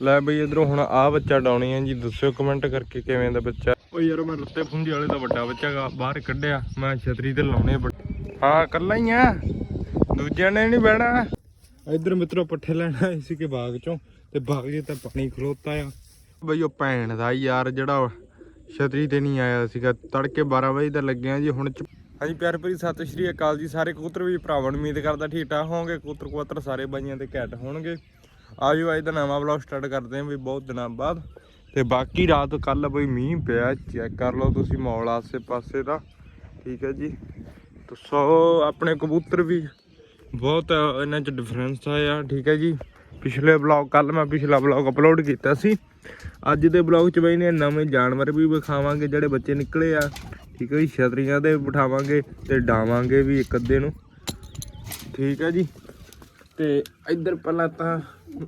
ਲੈ ਬਈ ਇਧਰੋਂ ਹੁਣ ਆ ਬੱਚਾ ਡਾਉਣੀ ਆ ਜੀ ਦੱਸਿਓ ਕਮੈਂਟ ਕਰਕੇ ਕਿਵੇਂ ਦਾ ਬੱਚਾ। ਓ ਯਾਰ ਮੈਂ ਰੱਤੇ ਫੁੰਡੀ ਵਾਲੇ ਦਾ ਵੱਡਾ ਬੱਚਾ ਬਾਹਰ ਕੱਢਿਆ ਮੈਂ ਛਤਰੀ ਤੇ ਲਾਉਣੇ ਹਾਂ ਕੱਲਾ ਹੀ ਆ। ਦੂਜਿਆਂ ਨੇ ਨਹੀਂ ਬਹਿਣਾ। ਇਧਰ ਮਿੱਤਰੋ ਪੱਠੇ ਲੈਣ ਆਏ ਸੀ ਕਿ ਬਾਗ ਚੋਂ ਤੇ ਬਾਗ ਜੇ ਤਾਂ ਪਾਣੀ ਖਲੋਤਾ ਆ। ਬਈ ਉਹ ਭੈਣ ਦਾ ਯਾਰ ਜਿਹੜਾ ਛਤਰੀ ਤੇ ਨਹੀਂ ਆਇਆ ਸੀਗਾ ਤੜਕੇ 12 ਵਜੇ ਦਾ ਲੱਗਿਆ ਜੀ ਹੁਣ ਹਾਂਜੀ ਪਿਆਰ ਭਰੀ ਸਤਿ ਸ਼੍ਰੀ ਅਕਾਲ ਜੀ। ਸਾਰੇ ਕਬੂਤਰ ਵੀ ਭਰਾਵਾਂ ਨੂੰ ਉਮੀਦ ਕਰਦਾ ਠੀਕ ਠਾਕ ਹੋਵੋਗੇ ਕਬੂਤਰ ਕਬੂਤਰ ਸਾਰੇ ਬਾਈਆਂ ਤੇ ਘੈਂਟ ਹੋਣਗੇ। ਆਜੋ ਅੱਜ ਦਾ ਨਵਾਂ ਵਲੌਗ ਸਟਾਰਟ ਕਰਦੇ ਹਾਂ ਵੀ ਬਹੁਤ ਦਿਨਾਂ ਬਾਅਦ। ਤੇ ਬਾਕੀ ਰਾਤ ਕੱਲ ਬਈ ਮੀਂਹ ਪਿਆ ਚੈੱਕ ਕਰ ਲਓ ਤੁਸੀਂ ਮੌਲ ਆਸੇ ਪਾਸੇ ਦਾ। ਠੀਕ ਹੈ ਜੀ। ਤੇ ਸੋ ਆਪਣੇ ਕਬੂਤਰ ਵੀ ਬਹੁਤ ਇਹਨਾਂ ਚ ਡਿਫਰੈਂਸ ਆਇਆ ਠੀਕ ਹੈ ਜੀ। ਪਿਛਲੇ ਬਲੌਗ ਕੱਲ ਮੈਂ ਪਿਛਲਾ ਬਲੌਗ ਅਪਲੋਡ ਕੀਤਾ ਸੀ। ਅੱਜ ਦੇ ਬਲੌਗ ਚ ਬਈ ਨੇ ਨਵੇਂ ਜਾਨਵਰ ਵੀ ਵਿਖਾਵਾਂਗੇ, ਜਿਹੜੇ ਬੱਚੇ ਨਿਕਲੇ ਆ। ਠੀਕ ਹੈ ਜੀ, ਛਤਰੀਆਂ 'ਤੇ ਬਿਠਾਵਾਂਗੇ ਤੇ ਡਾਵਾਂਗੇ ਵੀ ਇੱਕ ਅੱਧੇ ਨੂੰ। ਠੀਕ ਹੈ ਜੀ। ਤੇ ਇੱਧਰ ਪਹਿਲਾਂ ਤਾਂ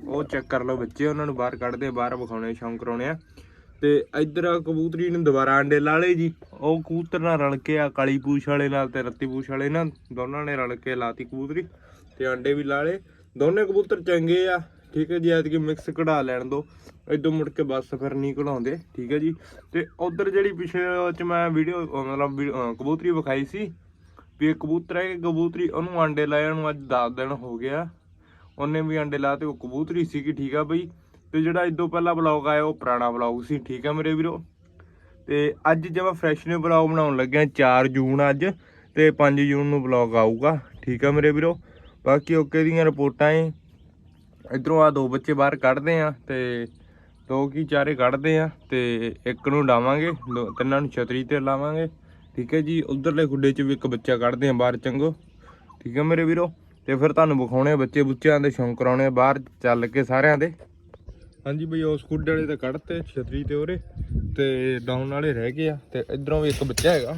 ਉਹ ਚੈੱਕ ਕਰ ਲਓ ਬੱਚੇ, ਉਹਨਾਂ ਨੂੰ ਬਾਹਰ ਕੱਢਦੇ ਬਾਹਰ ਵਿਖਾਉਣੇ ਸ਼ੌਂਕ ਕਰਾਉਣੇ ਆ। ਤੇ ਇੱਧਰ ਕਬੂਤਰੀ ਨੂੰ ਦੁਬਾਰਾ ਅੰਡੇ ਲਾ ਲਏ ਜੀ। ਉਹ ਕਬੂਤਰ ਨਾਲ ਰਲ ਕੇ ਆ, ਕਾਲੀ ਪੂਛ ਵਾਲੇ ਨਾਲ ਤੇ ਰੱਤੀ ਪੂਛ ਵਾਲੇ ਨਾਲ, ਦੋਨਾਂ ਨੇ ਰਲ ਕੇ ਲਾਤੀ ਕਬੂਤਰੀ ਤੇ ਅੰਡੇ ਵੀ ਲਾ ਲਏ। ਦੋਨੇ ਕਬੂਤਰ ਚੰਗੇ ਆ, ਠੀਕ ਹੈ ਜੀ, ਐਤਕੀ ਮਿਕਸ ਕਢਾ ਲੈਣ ਦੋ। ਇਦੋਂ ਮੁੜ ਕੇ ਬਸ ਫਿਰ ਨਹੀਂ ਕਢਾਉਂਦੇ ਠੀਕ ਹੈ ਜੀ। ਤੇ ਉਧਰ ਜਿਹੜੀ ਪਿਛਲੇ ਚ ਮੈਂ ਵੀਡੀਓ ਮਤਲਬ ਵੀਡੀਓ- ਕਬੂਤਰੀ ਵਿਖਾਈ ਸੀ, ਵੀ ਇਹ ਕਬੂਤਰ ਹੈ ਕਿ ਕਬੂਤਰੀ ਉਹਨੂੰ ਆਂਡੇ ਲਾਇਆ ਨੂੰ ਅੱਜ 10 ਦਿਨ ਹੋ ਗਿਆ। ਉਹਨੇ ਵੀ ਅੰਡੇ ਲਾ ਤੇ ਉਹ ਕਬੂਤਰੀ ਸੀਗੀ, ਠੀਕ ਆ ਬਈ। ਤੇ ਜਿਹੜਾ ਇਦੋਂ ਪਹਿਲਾਂ ਬਲੌਗ ਆਇਆ, ਉਹ ਪੁਰਾਣਾ ਬਲੌਗ ਸੀ, ਠੀਕ ਆ ਮੇਰੇ ਵੀਰੋ। ਤੇ ਅੱਜ ਜਿਵੇਂ ਫਰੈਸ਼ ਨਿਊ ਬਲੌਗ ਬਣਾਉਣ ਲੱਗਿਆ 4 ਜੂਨ ਅੱਜ, ਤੇ 5 ਜੂਨ ਨੂੰ ਬਲੌਗ ਆਊਗਾ, ਠੀਕ ਆ ਮੇਰੇ ਵੀਰੋ। ਬਾਕੀ ਓਕੇ ਦੀਆਂ ਰਿਪੋਰਟਾਂ ਏ। ਇਧਰੋਂ ਆ ਦੋ ਬੱਚੇ ਬਾਹਰ ਕੱਢਦੇ ਆ, ਤੇ ਦੋ ਕੀ ਚਾਰੇ ਕੱਢਦੇ ਆ, ਤੇ ਇੱਕ ਨੂੰ ਡਾਵਾਂਗੇ ਦੋ- ਤਿੰਨਾਂ ਨੂੰ ਛਤਰੀ ਤੇ ਲਾਵਾਂਗੇ, ਠੀਕ ਹੈ ਜੀ। ਉਧਰਲੇ ਖੁੱਡੇ 'ਚ ਵੀ ਇੱਕ ਬੱਚਾ ਕੱਢਦੇ ਆ ਬਾਹਰ ਚੰਗੋ, ਠੀਕ ਹੈ ਮੇਰੇ ਵੀਰੋ। ਤੇ ਫਿਰ ਤੁਹਾਨੂੰ ਵਿਖਾਉਣੇ ਆ ਬੱਚੇ ਬੁੱਚਿਆਂ ਦੇ, ਸ਼ੌਂਕ ਕਰਾਉਣੇ ਆ, ਬਾਹਰ ਚੱਲ ਕੇ ਸਾਰਿਆਂ ਦੇ। ਹਾਂਜੀ ਬਈ, ਉਹ ਖੁੱਡੇ ਵਾਲੇ ਤਾਂ ਕੱਢਤੇ, ਛਤਰੀ ਤੇ ਉਹਰੇ ਤੇ ਡਾਊਨ ਵਾਲੇ ਰਹਿ ਗਏ ਆ, ਤੇ ਇਧਰੋਂ ਵੀ ਇੱਕ ਬੱਚਾ ਹੈਗਾ,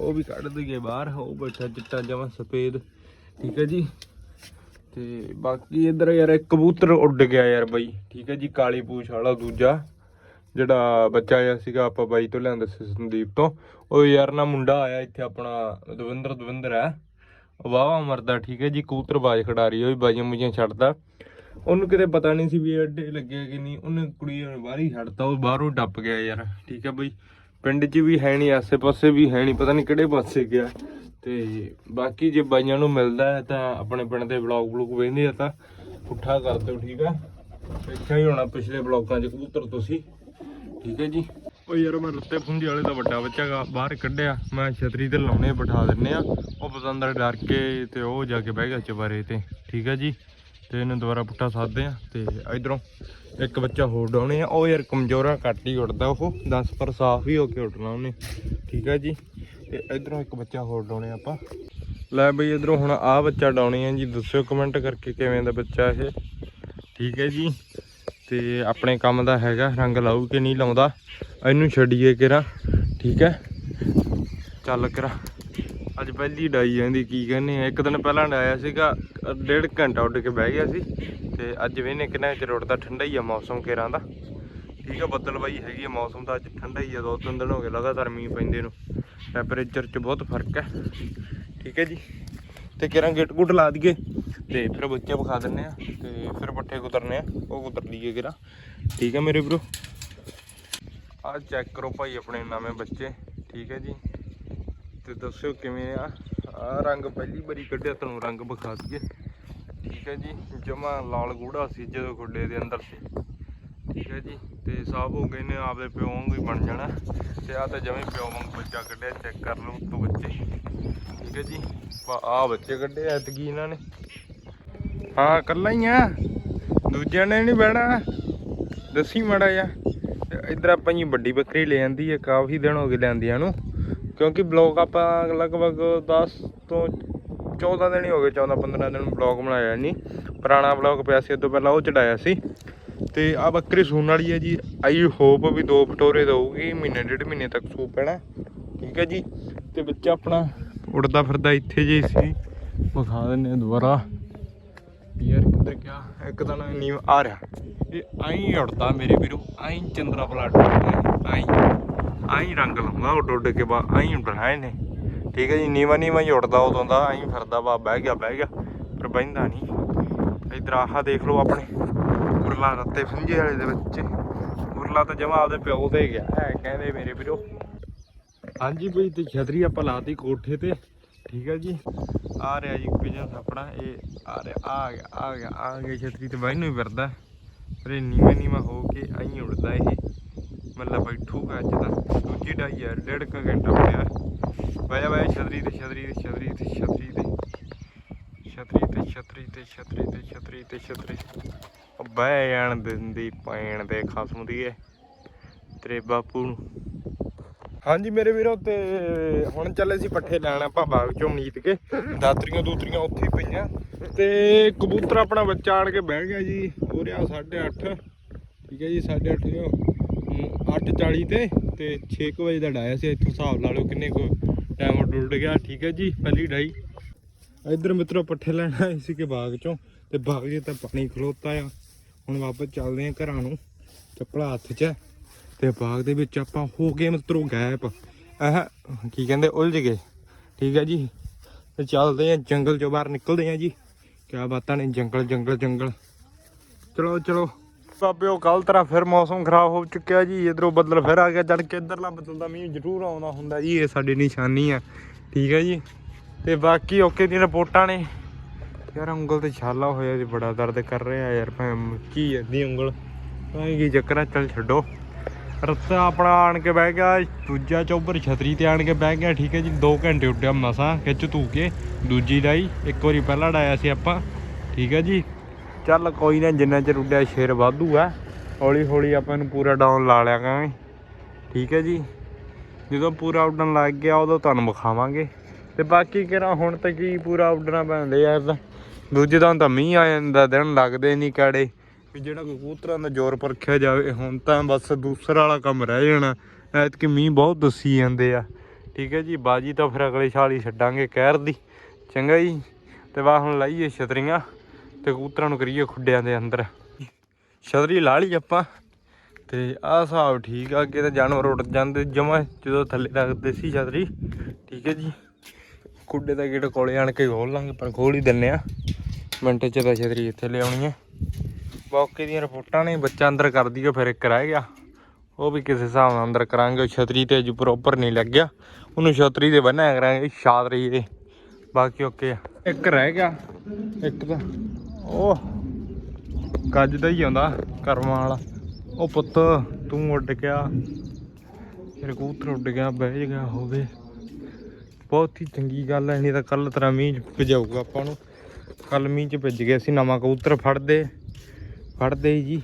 ਉਹ ਵੀ ਕੱਢ ਦਈਏ ਬਾਹਰ, ਉਹ ਬੈਠਾ ਚਿੱਟਾ ਜਮਾ ਸਫੇਦ, ਠੀਕ ਹੈ ਜੀ। ਤੇ ਬਾਕੀ ਇਧਰ ਯਾਰ, ਇੱਕ ਕਬੂਤਰ ਉੱਡ ਗਿਆ ਯਾਰ ਬਾਈ, ਠੀਕ ਹੈ ਜੀ, ਕਾਲੀ ਪੂਛ ਵਾਲਾ ਦੂਜਾ, ਜਿਹੜਾ ਬੱਚਾ ਆਇਆ ਸੀਗਾ ਆਪਾਂ ਬਾਈ ਤੋਂ ਲਿਆਂਦਾ ਸੀ ਸੰਦੀਪ ਤੋਂ। ਉਹ ਯਾਰ ਨਾ ਮੁੰਡਾ ਆਇਆ ਇੱਥੇ ਆਪਣਾ, ਦਵਿੰਦਰ ਦਵਿੰਦਰ ਹੈ। ਵਾਵਾ ਮਰਦਾ, ਠੀਕ ਹੈ ਜੀ, ਕਬੂਤਰ ਬਾਜ ਖਿਡਾਰੀ ਉਹ ਵੀ ਬਾਜੀਆਂ ਮੁਜੀਆਂ ਛੱਡਦਾ। ਉਹਨੂੰ ਕਿਤੇ ਪਤਾ ਨਹੀਂ ਸੀ ਵੀ ਅੱਡੇ ਲੱਗੇ ਕਿ ਨਹੀਂ। ਉਹਨੇ ਕੁੜੀ ਨੂੰ ਬਾਹਰ ਹੀ ਛੱਡਤਾ, ਉਹ ਬਾਹਰੋਂ ਡੱਪ ਗਿਆ ਯਾਰ, ਠੀਕ ਹੈ ਬਈ। ਪਿੰਡ 'ਚ ਵੀ ਹੈ ਨਹੀਂ, ਆਸੇ-ਪਾਸੇ ਵੀ ਹੈ ਨਹੀਂ, ਪਤਾ ਨਹੀਂ ਕਿਹੜੇ ਪਾਸੇ ਗਿਆ। ਤੇ ਬਾਕੀ ਜੇ ਬਾਈਆਂ ਨੂੰ ਮਿਲਦਾ ਹੈ ਤਾਂ ਆਪਣੇ ਪਿੰਡ ਦੇ ਬਲੌਗ ਬਲੂਕ ਵੇਖਦੇ ਆ ਤਾਂ ਪੁੱਠਾ ਕਰ ਦਿਓ, ਠੀਕ ਆ ਦੇਖਿਆ ਹੀ ਹੋਣਾ ਪਿਛਲੇ ਬਲੌਗਾਂ 'ਚ ਕਬੂਤਰ ਤੁਸੀਂ, ਠੀਕ ਹੈ ਜੀ। ਉਹ ਯਾਰ ਮੈਂ ਰੱਤੇ ਫੁੰਡੀ ਵਾਲੇ ਦਾ ਵੱਡਾ ਬੱਚਾ ਗਾ, ਬਾਹਰ ਕੱਢਿਆ। ਮੈਂ ਛਤਰੀ ਤੇ ਲਾਉਣੇ ਬਿਠਾ ਦਿੰਨੇ ਆ। ਉਹ ਪਤੰਦਰ ਡਰ ਕੇ ਤੇ ਉਹ ਜਾ ਕੇ ਬਹਿ ਗਿਆ ਚਬਾਰੇ ਤੇ। ਠੀਕ ਹੈ ਜੀ? ਤੇ ਇਹਨੂੰ ਦੁਬਾਰਾ ਪੁੱਠਾ ਸਾਧਦੇ ਆ ਤੇ ਇਧਰੋਂ ਇੱਕ ਬੱਚਾ ਹੋਰ ਡਾਉਣੇ ਆ। ਉਹ ਯਾਰ ਕਮਜ਼ੋਰਾ ਘੱਟ ਹੀ ਉੱਡਦਾ ਉਹ। 10 ਪਰ ਸਾਫ਼ ਹੀ ਹੋ ਕੇ ਉੱਡਣਾ ਉਹਨੇ। ਠੀਕ ਹੈ ਜੀ? ਤੇ ਇਧਰੋਂ ਇੱਕ ਬੱਚਾ ਹੋਰ ਡਾਉਣੇ ਆਪਾਂ। ਲੈ ਬਈ ਇਧਰੋਂ ਹੁਣ ਆ ਬੱਚਾ ਡਾਉਣੇ ਆ ਜੀ। ਦੱਸਿਓ ਕਮੈਂਟ ਕਰਕੇ ਕਿਵੇਂ ਦਾ ਬੱਚਾ ਇਹ। ਠੀਕ ਹੈ ਜੀ? ਤੇ ਆਪਣੇ ਕੰਮ ਦਾ ਹੈਗਾ, ਰੰਗ ਲਾਊ ਕਿ ਨਹੀਂ ਲਾਉਂਦਾ, ਇਹਨੂੰ ਛੱਡੀਏ ਕਿਰਾ ਠੀਕ ਹੈ? ਚੱਲ ਕਰਾ ਅੱਜ ਪਹਿਲੀ ਡਾਈ ਜਾਂਦੀ ਕੀ ਕਹਿੰਦੇ ਆ, ਇੱਕ ਦਿਨ ਪਹਿਲਾਂ ਡਾਇਆ ਸੀਗਾ, ਡੇਢ ਘੰਟਾ ਉੱਡ ਕੇ ਬਹਿ ਗਿਆ ਸੀ, ਤੇ ਅੱਜ ਵੇਨੇ ਕਿੰਨਾ ਚਿਰ ਉੱਡਦਾ, ਠੰਡਾ ਹੀ ਆ ਮੌਸਮ ਕੇਰਾਂ ਦਾ। ਠੀਕ ਆ, ਬੱਦਲ ਬਾਈ ਹੈਗੀ ਆ ਮੌਸਮ ਦਾ, ਅੱਜ ਠੰਡਾ ਹੀ ਆ, ਦੋ ਤਿੰਨ ਦਿਨ ਹੋ ਗਏ ਲਗਾਤਾਰ ਮੀਂਹ ਪੈਂਦੇ ਨੂੰ, ਟੈਂਪਰੇਚਰ 'ਚ ਬਹੁਤ ਫ਼ਰਕ ਹੈ, ਠੀਕ ਹੈ ਜੀ। ਤੇ ਕਿਰਾਂ ਗਿੱਟ ਗੁੱਟ ਲਾ ਦਈਏ। ਤੇ ਫਿਰ ਬੱਚੇ ਵਿਖਾ ਦਿੰਨੇ ਆ ਤੇ ਫਿਰ ਪੱਠੇ ਕੁਤਰਨੇ ਆ, ਉਹ ਕੁਤਰ ਲਈਏ ਕਿਰਾ ਠੀਕ ਹੈ ਮੇਰੇ ਵੀਰੋ। ਆ ਚੈੱਕ ਕਰੋ ਭਾਈ ਆਪਣੇ ਨਵੇਂ ਬੱਚੇ, ਠੀਕ ਹੈ ਜੀ। ਤੇ ਦੱਸਿਓ ਕਿਵੇਂ ਆ। ਆ ਰੰਗ ਪਹਿਲੀ ਵਾਰੀ ਕੱਢਿਆ, ਤੁਹਾਨੂੰ ਰੰਗ ਵਿਖਾ ਦਈਏ। ਠੀਕ ਹੈ ਜੀ, ਜਮਾ ਲਾਲ ਗੂੜਾ ਸੀ ਜਦੋਂ ਖੁੱਡੇ ਦੇ ਅੰਦਰ ਸੀ। ਠੀਕ ਹੈ ਜੀ, ਤੇ ਸਾਫ਼ ਹੋ ਗਏ ਨੇ, ਆਪਦੇ ਪਿਓ ਵਾਂਗੂ ਹੀ ਬਣ ਜਾਣਾ। ਤੇ ਆ ਤਾਂ ਜਮੇ ਪਿਓ ਵਾਂਗ ਬੱਚਾ ਕੱਢਿਆ ਚੈੱਕ ਕਰ ਲਓ ਉੱਤੋਂ ਬੱਚੇ। ਠੀਕ ਹੈ ਜੀ। ਆ ਬੱਚੇ ਕੱਢੇ ਐਤਕੀ ਇਹਨਾਂ ਨੇ। ਹਾਂ, ਇਕੱਲਾ ਹੀ ਆ। ਦੂਜਿਆਂ ਨੇ ਨਹੀਂ ਬਹਿਣਾ। ਦੱਸੀ ਮੜਾ ਜਾ ਇਧਰ ਆਪਾਂ ਜੀ ਵੱਡੀ ਬੱਕਰੀ ਲੈ ਜਾਂਦੀ ਹੈ ਕਾਫੀ ਦਿਨ ਹੋ ਗਏ ਲੈਂਦਿਆਂ ਨੂੰ। ਕਿਉਂਕਿ ਬਲੌਗ ਆਪਾਂ ਲਗਭਗ 10 ਤੋਂ 14 ਦਿਨ ਹੀ ਹੋ ਗਏ 14 15 ਦਿਨ ਬਲੌਗ ਬਣਾਇਆ ਨਹੀਂ। ਪੁਰਾਣਾ ਬਲੌਗ ਪਿਆ ਸੀ ਇਹ ਤੋਂ ਪਹਿਲਾਂ ਉਹ ਚੜਾਇਆ ਸੀ। ਤੇ ਆ ਬੱਕਰੀ ਸੂਣ ਵਾਲੀ ਹੈ ਜੀ। ਆਈ ਹੋਪ ਵੀ ਦੋ ਫਟੋਰੇ ਦਊਗੀ, ਮਹੀਨੇ, ਡੇਢ ਮਹੀਨੇ ਤੱਕ ਸੂ ਪੈਣਾ। ਠੀਕ ਹੈ ਜੀ। ਤੇ ਬੱਚਾ ਆਪਣਾ ਉੜਦਾ ਫਿਰਦਾ ਇੱਥੇ ਜੇ ਸੀ। ਵਿਖਾ ਦਿੰਨੇ ਦੁਬਾਰਾ। ਯਾਰ ਕਿੱਧਰ ਗਿਆ? ਇੱਕ ਤਾਂ ਨਾ ਨੀਵ ਆ ਰਿਹਾ। ਇਹ ਆਈ ਉੜਦਾ ਮੇਰੇ ਵੀਰੋ ਆਈ ਚੰਦਰਾ ਪਲਾਟ ਆਈ ਆਈ ਰੰਗ ਲਾਉਂਦਾ ਉੱਡ ਉੱਡ ਕੇ ਬਾ ਆਈ ਬਣਾਏ ਨੇ ਠੀਕ ਹੈ ਜੀ, ਨੀਵਾ ਨੀਵਾ ਹੀ ਉੱਡਦਾ ਉਦੋਂ ਦਾ ਆਈ ਫਿਰਦਾ ਵਾ, ਬਹਿ ਗਿਆ ਬਹਿ ਗਿਆ, ਪਰ ਬਹਿੰਦਾ ਨਹੀਂ। ਇਧਰ ਆਹ ਦੇਖ ਲਓ ਆਪਣੇ ਉਰਲਾ ਰੱਤੇ ਫੁੰਝੇ ਵਾਲੇ ਦੇ ਵਿੱਚ। ਉਰਲਾ ਤਾਂ ਜਮਾ ਆਪਦੇ ਪਿਓ ਤੇ ਗਿਆ। ਹੈ ਕਹਿੰਦੇ ਮੇਰੇ ਵੀਰੋ। ਹਾਂਜੀ ਬਈ ਤੇ ਛਤਰੀ ਆਪਾਂ ਲਾਤੀ ਕੋਠੇ ਤੇ, ਠੀਕ ਹੈ ਜੀ। ਆ ਰਿਹਾ ਜੀ ਬਿਜ਼ਨਸ ਆਪਣਾ, ਇਹ ਆ ਰਿਹਾ, ਆ ਗਿਆ ਆ ਗਿਆ ਆ ਗਿਆ ਛਤਰੀ ਤੇ ਬਾਈ ਨੂੰ ਫਿਰਦਾ। ਪਰ ਇਹ ਨੀਵੇਂ ਨੀਵਾਂ ਹੋ ਕੇ ਆਈ ਉੜਦਾ ਇਹ। ਮਤਲਬ ਬੈਠੂਗਾ ਅੱਜ ਦਾ ਦੂਜੀ ਢਾਈ ਯਾਰ ਡੇਢ ਕੁ ਘੰਟਾ ਹੋਇਆ ਬਾਇਆ ਬਾਇਆ ਛਤਰੀ ਤੇ ਛਤਰੀ ਤੇ ਛਤਰੀ ਤੇ ਛਤਰੀ ਤੇ। ਛਤਰੀ ਤੇ ਛਤਰੀ ਤੇ ਛਤਰੀ ਤੇ ਛਤਰੀ ਤੇ, ਛਤਰੀ। ਬਹਿ ਜਾਣ ਦਿੰਦੀ, ਪੈਣ ਦੇ ਖਸਮ ਦੀ ਏ ਤੇਰੇ ਬਾਪੂ ਨੂੰ। ਹਾਂਜੀ ਮੇਰੇ ਵੀਰੋ ਤੇ ਹੁਣ ਚੱਲੇ ਸੀ ਪੱਠੇ ਲੈਣ ਆਪਾਂ ਬਾਗ ਚੋਂ ਮੀਤ ਕੇ। ਦਾਤਰੀਆਂ ਦੂਤਰੀਆਂ ਉੱਥੇ ਹੀ ਪਈਆਂ। ਤੇ ਕਬੂਤਰ ਆਪਣਾ ਬੱਚਾ ਆਣ ਕੇ ਬਹਿ ਗਿਆ ਜੀ। ਹੋ ਰਿਹਾ 8:30 ਠੀਕ ਹੈ ਜੀ 8:30 ਜੋ 8:40 ਤੇ ਤੇ 6 ਵਜੇ ਦਾ ਡਾਇਆ ਸੀ। ਇੱਥੋਂ ਹਿਸਾਬ ਲਾ ਲਓ ਕਿੰਨੇ ਕੁ ਟਾਈਮ ਡੁੱਲ ਗਿਆ। ਠੀਕ ਹੈ ਜੀ, ਪਹਿਲੀ ਡਾਈ। ਇੱਧਰ ਮਿੱਤਰੋ ਪੱਠੇ ਲੈਣ ਆਏ ਸੀ ਕਿ ਬਾਗ ਚੋਂ। ਤੇ ਬਾਗ 'ਚ ਤਾਂ ਪਾਣੀ ਖਲੋਤਾ ਆ। ਹੁਣ ਵਾਪਸ ਚੱਲਦੇ ਆ ਘਰਾਂ ਨੂੰ। ਚੱਪਲਾ ਹੱਥ 'ਚ ਤੇ ਬਾਗ ਦੇ ਵਿੱਚ ਆਪਾਂ ਹੋ ਗਏ ਮਿੱਤਰੋ ਗੈਪ ਆਹ ਕੀ ਕਹਿੰਦੇ, ਉਲਝ ਗਏ। ਠੀਕ ਹੈ ਜੀ। ਤੇ ਚੱਲਦੇ ਆ ਜੰਗਲ ਚੋਂ ਬਾਹਰ, ਨਿਕਲਦੇ ਆ ਜੀ। ਕਿਆ ਬਾਤਾਂ ਨੇ, ਜੰਗਲ ਜੰਗਲ ਜੰਗਲ। ਚਲੋ ਚਲੋ। ਬਾਬਿਓ ਕੱਲ ਤਰ੍ਹਾਂ ਫਿਰ ਮੌਸਮ ਖਰਾਬ ਹੋ ਚੁੱਕਿਆ ਜੀ। ਇਧਰੋਂ ਬੱਦਲ ਫਿਰ ਆ ਗਿਆ। ਜਦ ਕਿ ਇਧਰਲਾ ਬੱਦਲ ਦਾ ਮੀਂਹ ਜ਼ਰੂਰ ਆਉਂਦਾ ਹੁੰਦਾ ਜੀ। ਇਹ ਸਾਡੀ ਨਿਸ਼ਾਨੀ ਆ। ਠੀਕ ਹੈ ਜੀ। ਤੇ ਬਾਕੀ ਓਕੇ ਦੀਆਂ ਰਿਪੋਰਟਾਂ ਨੇ। ਯਾਰ, ਉਂਗਲ ਤੇ ਛਾਲਾ ਹੋਇਆ ਜੀ। ਬੜਾ ਦਰਦ ਕਰ ਰਿਹਾ ਯਾਰ। ਭੈਣ ਕੀ ਜਾਂਦੀ ਉਂਗਲ। ਤਾਂ ਕੀ ਚੱਕਰ ਆ? ਚੱਲ ਛੱਡੋ। ਰਸਤਾ ਆਪਣਾ ਆਣ ਕੇ ਬਹਿ ਗਿਆ, ਦੂਜਾ ਚੌਬਰ ਛਤਰੀ ਤੇ ਆਣ ਕੇ ਬਹਿ ਗਿਆ, ਠੀਕ ਹੈ ਜੀ 2 ਘੰਟੇ ਉੱਡਿਆ ਮਸਾਂ, ਖਿੱਚ ਧੂ ਕੇ, ਦੂਜੀ ਡਾਈ ਇੱਕ ਵਾਰੀ ਪਹਿਲਾਂ ਡਾਇਆ ਸੀ ਆਪਾਂ, ਠੀਕ ਹੈ ਜੀ। ਚੱਲ ਕੋਈ ਨਾ, ਜਿੰਨਾ ਚਿਰ ਉੱਡਿਆ ਸ਼ੇਰ ਵਾਧੂ ਆ ਹੌਲੀ ਹੌਲੀ ਆਪਾਂ ਇਹਨੂੰ ਪੂਰਾ ਡਾਊਨ ਲਾ ਲਿਆ ਕਰਾਂਗੇ, ਠੀਕ ਹੈ ਜੀ। ਜਦੋਂ ਪੂਰਾ ਉੱਡਣ ਲੱਗ ਗਿਆ, ਉਦੋਂ ਤੁਹਾਨੂੰ ਵਿਖਾਵਾਂਗੇ। ਤੇ ਬਾਕੀ ਕਿਹੜਾ ਹੁਣ ਤਾਂ ਕੀ ਪੂਰਾ ਉੱਡਣਾ ਪੈਂਦਾ ਯਾਰ ਤਾਂ ਦੂਜੇ ਦਿਨ ਤਾਂ ਮੀਂਹ ਆ ਜਾਂਦਾ, ਦਿਨ ਲੱਗਦੇ ਨਹੀਂ ਕਾੜੇ। ਵੀ ਜਿਹੜਾ ਕਬੂਤਰਾਂ ਦਾ ਜ਼ੋਰ ਪਰਖਿਆ ਜਾਵੇ ਹੁਣ ਤਾਂ ਬਸ ਦੂਸਰਾ ਵਾਲਾ ਕੰਮ ਰਹਿ ਜਾਣਾ। ਐਤਕੀ ਮੀਂਹ ਬਹੁਤ ਦੱਸੀ ਜਾਂਦੇ ਆ। ਠੀਕ ਹੈ ਜੀ, ਬਾਜੀ ਤਾਂ ਫਿਰ ਅਗਲੇ ਸਾਲ ਹੀ ਛੱਡਾਂਗੇ ਕਹਿਰ ਦੀ। ਚੰਗਾ ਜੀ, ਤੇ ਵਾ ਹੁਣ ਲਾਈਏ ਛਤਰੀਆਂ ਤੇ ਕਬੂਤਰਾਂ ਨੂੰ ਕਰੀਏ ਖੁੱਡਿਆਂ ਦੇ ਅੰਦਰ। ਛਤਰੀ ਲਾ ਲਈ ਆਪਾਂ, ਤੇ ਆਹ ਹਿਸਾਬ ਠੀਕ ਆ, ਅੱਗੇ ਤਾਂ ਜਾਨਵਰ ਉੱਡ ਜਾਂਦੇ ਜਮਾ ਜਦੋਂ ਥੱਲੇ ਰੱਖਦੇ ਸੀ ਛਤਰੀ। ਠੀਕ ਹੈ ਜੀ, ਖੁੱਡੇ ਦਾ ਗੇਟ ਕੋਲੇ ਆਣ ਕੇ ਖੋਲ ਲਾਂਗੇ ਪਰ ਖੋਲ ਹੀ ਦਿੰਨੇ ਆ। ਮਿੰਟ ਚ ਤਾਂ ਛਤਰੀ ਇੱਥੇ ਲਿਆਉਣੀ ਹੈ। ਮੌਕੇ ਦੀਆਂ ਰਿਪੋਰਟਾਂ ਨੇ, ਬੱਚਾ ਅੰਦਰ ਕਰ ਦਈਏ ਫਿਰ ਇੱਕ ਰਹਿ ਗਿਆ। ਉਹ ਵੀ ਕਿਸੇ ਹਿਸਾਬ ਨਾਲ ਅੰਦਰ ਕਰਾਂਗੇ, ਛਤਰੀ ਤੇ ਅਜੂ ਪ੍ਰੋਪਰ ਨਹੀਂ ਲੱਗਿਆ। ਉਹਨੂੰ ਛਤਰੀ ਤੇ ਬੰਨਿਆ ਕਰਾਂਗੇ ਛਾਤਰੀ ਤੇ ਬਾਕੀ ਓਕੇ ਇੱਕ ਰਹਿ ਗਿਆ। ਇੱਕ ਤਾਂ ਉਹ ਗੱਜ ਦਾ ਹੀ ਆਉਂਦਾ, ਕਰਮਾਂ ਵਾਲਾ। ਉਹ ਪੁੱਤ, ਤੂੰ ਉੱਡ ਗਿਆ। ਫਿਰ ਕਬੂਤਰ ਉੱਡ ਗਿਆ, ਬਹਿ ਗਿਆ ਹੋਵੇ। ਬਹੁਤ ਹੀ ਚੰਗੀ ਗੱਲ ਹੈ ਨਹੀਂ ਤਾਂ ਕੱਲ ਤਰ੍ਹਾਂ ਮੀਂਹ ਭਜਾਊਗਾ ਆਪਾਂ ਨੂੰ। ਕੱਲ ਮੀਂਹ ਚ ਭਿੱਜ ਗਏ ਸੀ, ਨਵਾਂ ਕਬੂਤਰ ਫੜਦੇ। ਫੜਦੇ ਜੀ।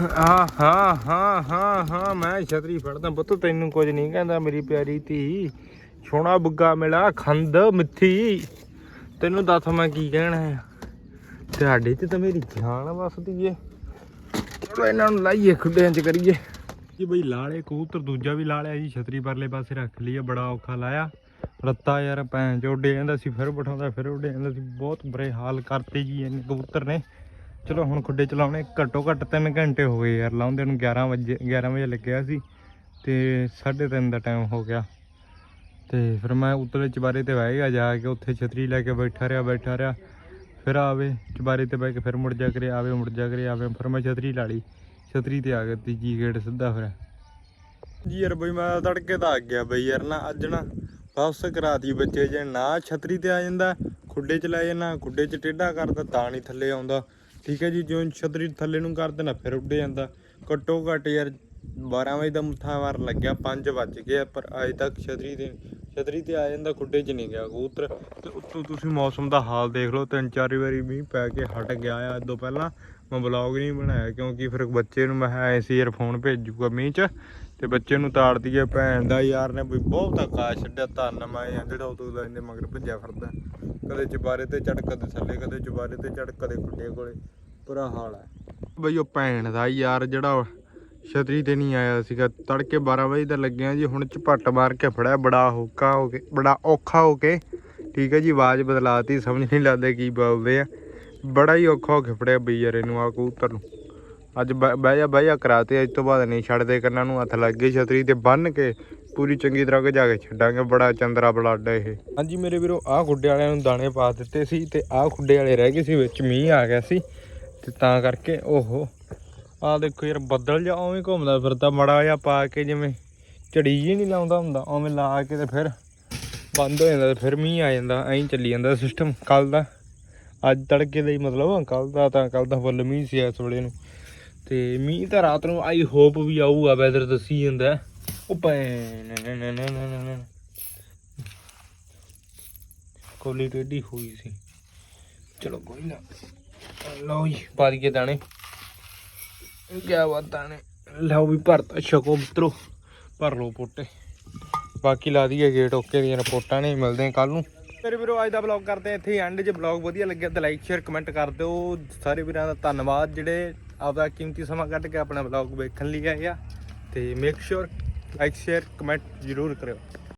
ਹਾਂ ਹਾਂ ਹਾਂ ਹਾਂ ਹਾਂ ਮੈਂ ਛਤਰੀ ਫੜਦਾ ਪੁੱਤ ਤੈਨੂੰ ਕੁਝ ਨਹੀਂ ਕਹਿੰਦਾ ਮੇਰੀ ਪਿਆਰੀ ਧੀ। ਸੋਹਣਾ ਬੁੱਗਾ ਮਿਲਾ ਖੰਦ ਮਿੱਠੀ। ਤੈਨੂੰ ਦੱਸ ਮੈਂ ਕੀ ਕਹਿਣਾ ਹੈ ਤੁਹਾਡੇ ਤੇ ਤਾਂ ਮੇਰੀ ਜਾਨ ਵਸਦੀ ਏ। ਚਲੋ ਇਹਨਾਂ ਨੂੰ ਲਾਈਏ ਖੁੱਡਿਆਂ ਚ ਕਰੀਏ। ਜੀ ਬਈ ਲਾਲੇ ਕਬੂਤਰ ਦੂਜਾ ਵੀ ਲਾ ਲਿਆ ਜੀ ਛਤਰੀ ਪਰਲੇ ਪਾਸੇ ਰੱਖ ਲਈ ਆ ਬੜਾ ਔਖਾ ਲਾਇਆ। ਰੱਤਾ ਯਾਰ ਭੈਣ ਚ ਉੱਡੇ ਜਾਂਦਾ ਸੀ ਫਿਰ ਬਿਠਾਉਂਦਾ ਫਿਰ ਉੱਡੇ ਜਾਂਦਾ ਸੀ। ਬਹੁਤ ਬੁਰੇ ਹਾਲ ਕਰਤੇ ਜੀ ਇਹਨੇ ਕਬੂਤਰ ਨੇ। ਚਲੋ ਹੁਣ ਖੁੱਡੇ ਚਲਾਉਣੇ, ਘੱਟੋ ਘੱਟ 3 ਘੰਟੇ ਹੋ ਗਏ ਯਾਰ, ਲਾਉਂਦੇ ਨੂੰ 11 ਵਜੇ 11 ਵਜੇ ਲੱਗਿਆ ਸੀ ਤੇ 3:30 ਦਾ ਟਾਈਮ ਹੋ ਗਿਆ। ਤੇ ਫਿਰ ਮੈਂ ਉਤਲੇ ਚਬਾਰੇ ਤੇ ਬਹਿ ਗਿਆ, ਜਾ ਕੇ ਉੱਥੇ ਛਤਰੀ ਲੈ ਕੇ ਬੈਠਾ ਰਿਹਾ ਬੈਠਾ ਰਿਹਾ। ਫਿਰ ਆਵੇ ਚਬਾਰੇ ਤੇ ਬਹਿ ਕੇ ਫਿਰ ਮੁੜ ਜਾ ਕਰੇ ਆਵੇ ਮੁੜ ਜਾ ਕਰੇ ਆਵੇ ਫਿਰ ਮੈਂ ਛਤਰੀ ਲਾ ਲਈ। ਛਤਰੀ ਤੇ ਆ ਗਿਆ ਤੀਜੀ ਗੇਟ ਸਿੱਧਾ ਫਿਰ। ਜੀ ਯਾਰ ਬਈ, ਮੈਂ ਤੜਕੇ ਤਾਂ ਆ ਗਿਆ ਬਈ ਯਾਰ, ਨਾ ਅੱਜ ਨਾ ਵਾਪਸ ਕਰਾਤੀ ਬੱਚੇ ਜੇ, ਨਾ ਛਤਰੀ ਤੇ ਆ ਜਾਂਦਾ, ਖੁੱਡੇ ਚ ਲੈ ਜਾਂਦਾ, ਖੁੱਡੇ ਚ ਟੇਢਾ ਕਰਦਾ, ਤਾਂ ਨਹੀਂ ਥੱਲੇ ਆਉਂਦਾ। ਠੀਕ ਹੈ ਜੀ, ਜਿਉਂ ਛਤਰੀ ਥੱਲੇ ਨੂੰ ਕਰ ਦੇਣਾ, ਫਿਰ ਉੱਡ ਜਾਂਦਾ। ਘੱਟੋ ਘੱਟ ਯਾਰ 12 ਵਜੇ ਦਾ ਮੁੱਠਾ ਵਾਰ ਲੱਗਿਆ 5 ਵੱਜ ਗਏ ਪਰ ਅਜੇ ਤੱਕ ਛਤਰੀ ਦੇ ਛਤਰੀ ਤੇ ਆ ਜਾਂਦਾ, ਖੁੱਡੇ 'ਚ ਨਹੀਂ ਗਿਆ ਕਬੂਤਰ। ਤੇ ਉੱਤੋਂ ਤੁਸੀਂ ਮੌਸਮ ਦਾ ਹਾਲ ਦੇਖ ਲਓ, ਤਿੰਨ ਚਾਰ ਵਾਰੀ ਮੀਂਹ ਪੈ ਕੇ ਹਟ ਗਿਆ ਆ। ਇਦੋਂ ਪਹਿਲਾਂ ਮੈਂ ਬਲੌਗ ਨਹੀਂ ਬਣਾਇਆ, ਕਿਉਂਕਿ ਫਿਰ ਬੱਚੇ ਨੂੰ ਮੈਂ ਐ ਸੀ ਫੋਨ ਭੇਜੂਗਾ ਮੀਂਹ 'ਚ। ਤੇ ਬੱਚੇ ਨੂੰ ਤਾੜਦੀ ਹੈ ਭੈਣ ਦਾ ਯਾਰ ਨੇ ਵੀ ਬਹੁਤ ਧੱਕਾ ਛੱਡਿਆ, ਧੰਨ ਮੈਂ ਆ, ਜਿਹੜਾ ਉਦੋਂ ਦਾ ਇਹਨੇ ਮਗਰ ਭੱਜਿਆ ਫਿਰਦਾ। ਕਦੇ ਚੁਬਾਰੇ ਤੇ ਚੜ ਕਦੇ ਥੱਲੇ, ਕਦੇ ਚੁਬਾਰੇ ਤੇ ਚੜ ਕਦੇ ਖੁੱਡੇ ਕੋਲੇ। ਬੁਰਾ ਹਾਲ ਹੈ ਬਈ ਉਹ ਭੈਣ ਦਾ ਯਾਰ ਜਿਹੜਾ ਛਤਰੀ ਤੇ ਨਹੀਂ ਆਇਆ ਸੀਗਾ, ਤੜਕੇ 12 ਵਜੇ ਦਾ ਲੱਗਿਆ ਜੀ, ਹੁਣ ਝਪੱਟ ਮਾਰ ਕੇ ਫੜਿਆ, ਬੜਾ ਹੋਕਾ ਹੋ ਕੇ, ਬੜਾ ਔਖਾ ਹੋ ਕੇ। ਠੀਕ ਹੈ ਜੀ, ਆਵਾਜ਼ ਬਦਲਾਤੀ, ਸਮਝ ਨਹੀਂ ਲੱਗਦਾ ਕੀ ਬੋਲਦੇ ਆ। ਬੜਾ ਹੀ ਔਖਾ ਹੋ ਕੇ ਫੜਿਆ ਬਈ ਯਾਰ, ਇਹਨੂੰ ਆ ਕਬੂਤਰ ਨੂੰ। ਅੱਜ ਬਹਿ ਬਹਿ ਜਾ ਬਹਿ ਜਾ ਕਰਾਤੇ ਅੱਜ ਤੋਂ ਬਾਅਦ ਨਹੀਂ ਛੱਡਦੇ ਕੰਨਾਂ ਨੂੰ, ਹੱਥ ਲੱਗ ਗਏ ਛਤਰੀ ਤੇ ਬੰਨ ਕੇ, ਪੂਰੀ ਚੰਗੀ ਤਰ੍ਹਾਂ ਜਾ ਕੇ ਛੱਡਾਂਗੇ, ਬੜਾ ਚੰਦਰਾ ਬਲੱਡ ਇਹ। ਹਾਂਜੀ ਮੇਰੇ ਵੀਰੋ, ਆਹ ਖੁੱਡੇ ਵਾਲਿਆਂ ਨੂੰ ਦਾਣੇ ਪਾ ਦਿੱਤੇ ਸੀ ਤੇ ਆਹ ਖੁੱਡੇ ਵਾਲੇ ਰਹਿ ਗਏ ਸੀ, ਵਿੱਚ ਮੀਂਹ ਆ ਗਿਆ ਸੀ ਤੇ ਤਾਂ ਕਰਕੇ, ਓਹੋ। ਆਹ ਦੇਖੋ ਯਾਰ, ਬੱਦਲ ਜਾ ਉਵੇਂ ਘੁੰਮਦਾ ਫਿਰਦਾ, ਮੜਾ ਜਿਹਾ ਪਾ ਕੇ ਜਿਵੇਂ ਝੜੀ ਜੀ ਨਹੀਂ ਲਾਉਂਦਾ ਹੁੰਦਾ, ਉਵੇਂ ਲਾ ਕੇ ਤੇ ਫਿਰ ਬੰਦ ਹੋ ਜਾਂਦਾ ਤੇ ਫਿਰ ਮੀਂਹ ਆ ਜਾਂਦਾ, ਐਂ ਚੱਲੀ ਜਾਂਦਾ ਸਿਸਟਮ ਕੱਲ ਦਾ। ਅੱਜ ਤੜਕੇ ਦਾ ਹੀ ਮਤਲਬ ਕੱਲ ਦਾ ਤਾਂ ਕੱਲ ਦਾ ਫੁੱਲ ਮੀਂਹ ਸੀ ਇਸ ਵੇਲੇ ਨੂੰ। ਤੇ ਮੀਂਹ ਤਾਂ ਰਾਤ ਨੂੰ ਆਈ ਹੋਪ ਵੀ ਆਊਗਾ ਵੈਦਰ ਦੱਸੀ ਜਾਂਦਾ। ਉਹ ਪੈ ਨਾ ਨਾ ਕੋਲੀ ਟੇਢੀ ਹੋਈ ਸੀ। ਚਲੋ ਕੋਈ ਨਾ। ਲਓ ਜੀ, ਪਾ ਦਈਏ ਦਾਣੇ। ਕਿਆ ਬਾਤਾਂ ਨੇ ਲਓ ਵੀ ਭਰਤਾ ਛਕੋ ਮਿੱਤਰੋ। ਭਰ ਲਓ ਪੋਟੇ। ਬਾਕੀ ਲਾ ਦਈਏ ਗੇਟ ਓਕੇ ਦੀਆਂ ਰਿਪੋਰਟਾਂ ਨੇ, ਮਿਲਦੇ ਕੱਲ ਨੂੰ। ਮੇਰੇ ਵੀਰੋ, ਅੱਜ ਦਾ ਵਲੌਗ ਕਰਦੇ ਹਾਂ ਇੱਥੇ ਐਂਡ ਜੇ ਵਲੌਗ ਵਧੀਆ ਲੱਗਿਆ ਤਾਂ ਲਾਈਕ ਸ਼ੇਅਰ ਕਮੈਂਟ ਕਰ ਦਿਓ। ਸਾਰੇ ਵੀਰਾਂ ਦਾ ਧੰਨਵਾਦ, ਜਿਹੜੇ ਆਪਦਾ ਕੀਮਤੀ ਸਮਾਂ ਕੱਢ ਕੇ ਆਪਣਾ ਵਲੌਗ ਵੇਖਣ ਲਈ ਆਏ ਆ। ਤੇ make sure like share comment ਜ਼ਰੂਰ ਕਰਿਓ।